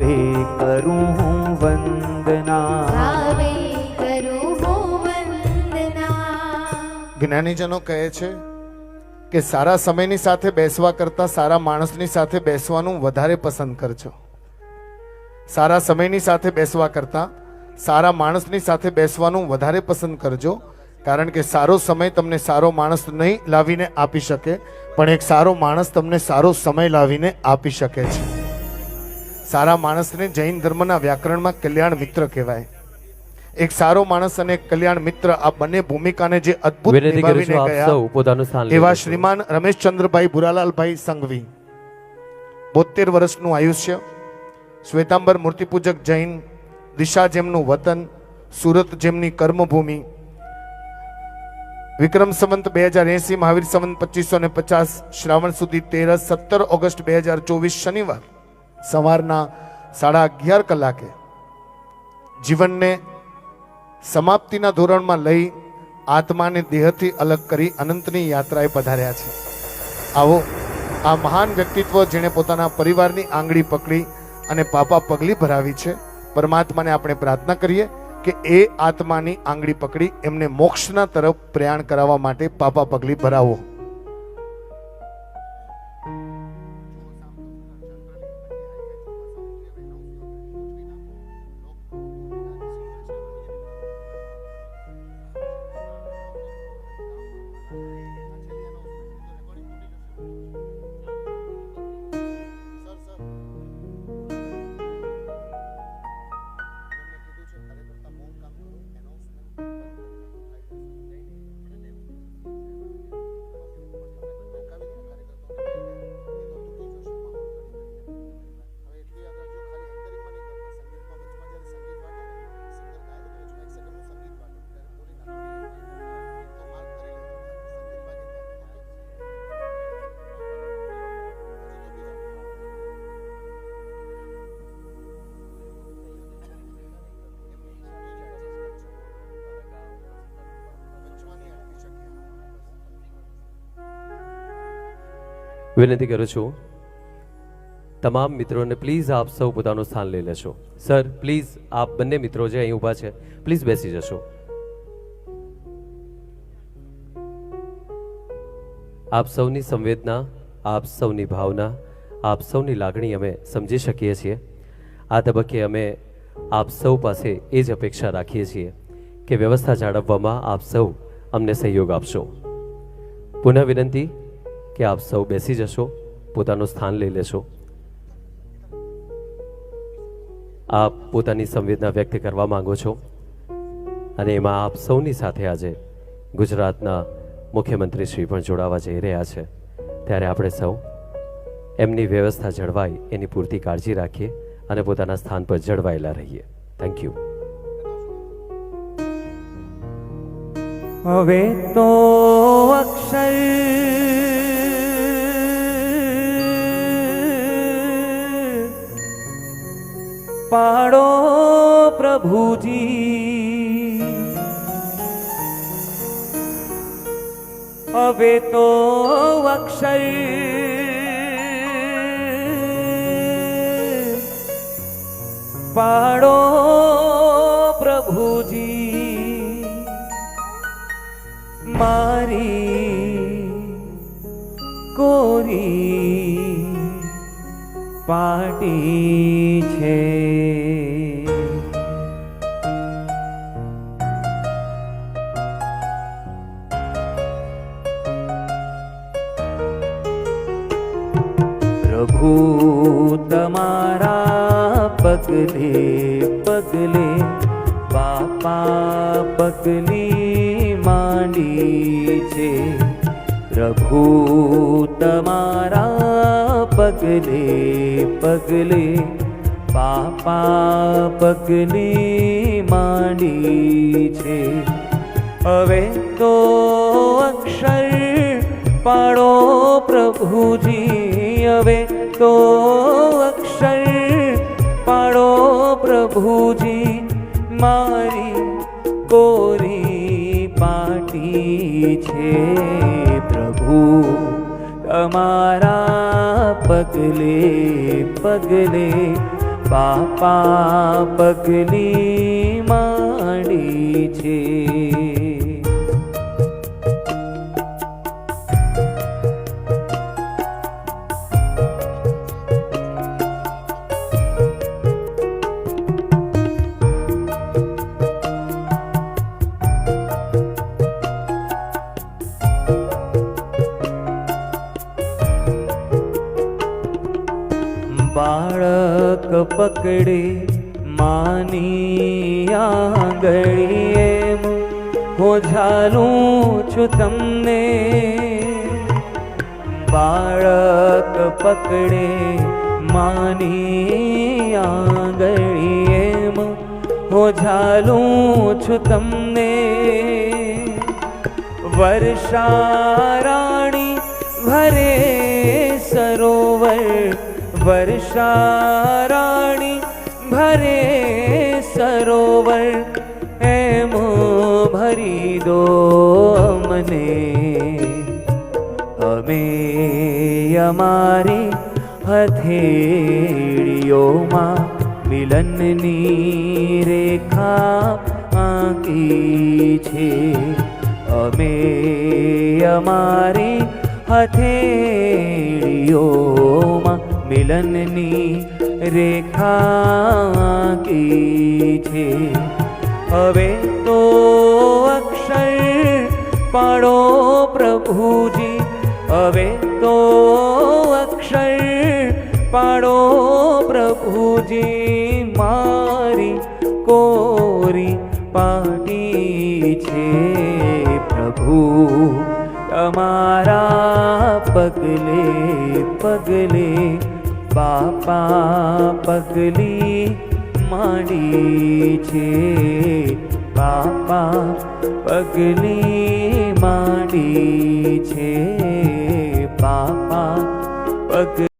તે કરું હું વંદના. ભાવે કરું હું વંદના. જ્ઞાનીજનો કહે છે કે સારા સમયની સાથે બેસવા કરતાં સારા માણસની સાથે બેસવાનું વધારે પસંદ કરજો સારા સમયની સાથે બેસવા કરતાં સારા માણસની સાથે બેસવાનું વધારે પસંદ કરજો કારણ કે સારો સમય તમને સારો માણસ નહીં લાવીને આપી શકે પણ એક સારો માણસ તમને સારો સમય લાવીને આપી શકે છે. સારા માણસને જૈન ધર્મના વ્યાકરણમાં કલ્યાણ મિત્ર કહેવાય. એક સારો માણસ અને કલ્યાણ મિત્ર આ બંને ભૂમિકાને જે અદ્ભુત નિભાવીને ગયા એવા. શ્રીમાન રમેશચંદ્રભાઈ ભુરાલાલભાઈ સંઘવી. બોતેર વર્ષનું આયુષ્ય શ્વેતાંબર મૂર્તિપૂજક જૈન દિશા જેમનું વતન સુરત જેમની કર્મભૂમિ. વિક્રમ સંવંત બે હજાર એસી મહાવીર સંવંત પચીસો ને પચાસ શ્રાવણ સુધી તેરસ સત્તર ઓગસ્ટ બે હજાર ચોવીસ શનિવાર. સવારના સાડા અગિયાર કલાકે જીવનને સમાપ્તિના ધોરણમાં લઈ આત્માને દેહથી અલગ કરી અનંતની યાત્રાએ પધાર્યા છે. આવો, આ મહાન વ્યક્તિત્વ જેણે પોતાના પરિવારની આંગળી પકડી અને પાપા પગલી ભરાવી છે, પરમાત્માને આપણે પ્રાર્થના કરીએ કે એ આત્માની આંગળી પકડી એમને મોક્ષના તરફ પ્રયાણ કરાવવા માટે પાપા પગલી ભરાવો. વિનંતી કરું છું. તમામ મિત્રોને પ્લીઝ આપ સૌ પોતાનું સ્થાન લઈ લેશો સર પ્લીઝ આપ બંને મિત્રો જે અહીં ઊભા છે પ્લીઝ બેસી જશો. આપ સૌની સંવેદના, આપ સૌની ભાવના, આપ સૌની લાગણી અમે સમજી શકીએ છીએ. આ તબક્કે અમે આપ સૌ પાસે એ જ અપેક્ષા રાખીએ છીએ કે વ્યવસ્થા જાળવવામાં આપ સૌ અમને સહયોગ આપશો. પુનઃ વિનંતી કે આપ સૌ બેસી જશો, પોતાનું સ્થાન લઈ લેશો. આપ પોતાની સંવેદના વ્યક્ત કરવા માંગો છો અને એમાં આપ સૌની સાથે આજે ગુજરાતના મુખ્યમંત્રી પણ જોડાવા જઈ રહ્યા છે. ત્યારે આપણે સૌ એમની વ્યવસ્થા જળવાય, એની પૂરતી કાળજી રાખીએ અને પોતાના સ્થાન પર જળવાયેલા રહીએ. થેન્ક યુ હવે તો અક્ષર પાડો પ્રભુજી. હવે તો અક્ષર પાડો પ્રભુજી. મારી કોરી પાટી છે. પ્રભુ તમારા પગલે પગલે બાપા પગલી માંડી છે પ્રભુ તમારા પગલે પગલે બાપા પગલી માંડી છે હવે તો અક્ષર પાડો પ્રભુજી હવે તો અક્ષર પાડો પ્રભુજી, મારી કોરી પાટી છે પ્રભુ. તમારા પગલે પગલે, બાપા પગલી માંડી છે. બાળક પકડી માની આંગળી એમ હું ઝાલું છું તમને, બાળક પકડે માની આંગળી એમ હું ઝાલું છું તમને વર્ષારાણી ભરે વર્ષારાણી ભરે સરોવર એમો ભરી દો મને અમે અમારી હથેળીઓમાં મિલનની રેખા આંકી છે અમે અમારી હથેળીઓમાં મિલનની રેખા કી છે. હવે તો અક્ષર પાડો પ્રભુજી. હવે તો અક્ષર પાડો પ્રભુજી. મારી કોરી પાટી છે પ્રભુ. તમારા પગલે પગલે બાપા પગલી માડી છે. બાપા પગલી માડી છે. બાપા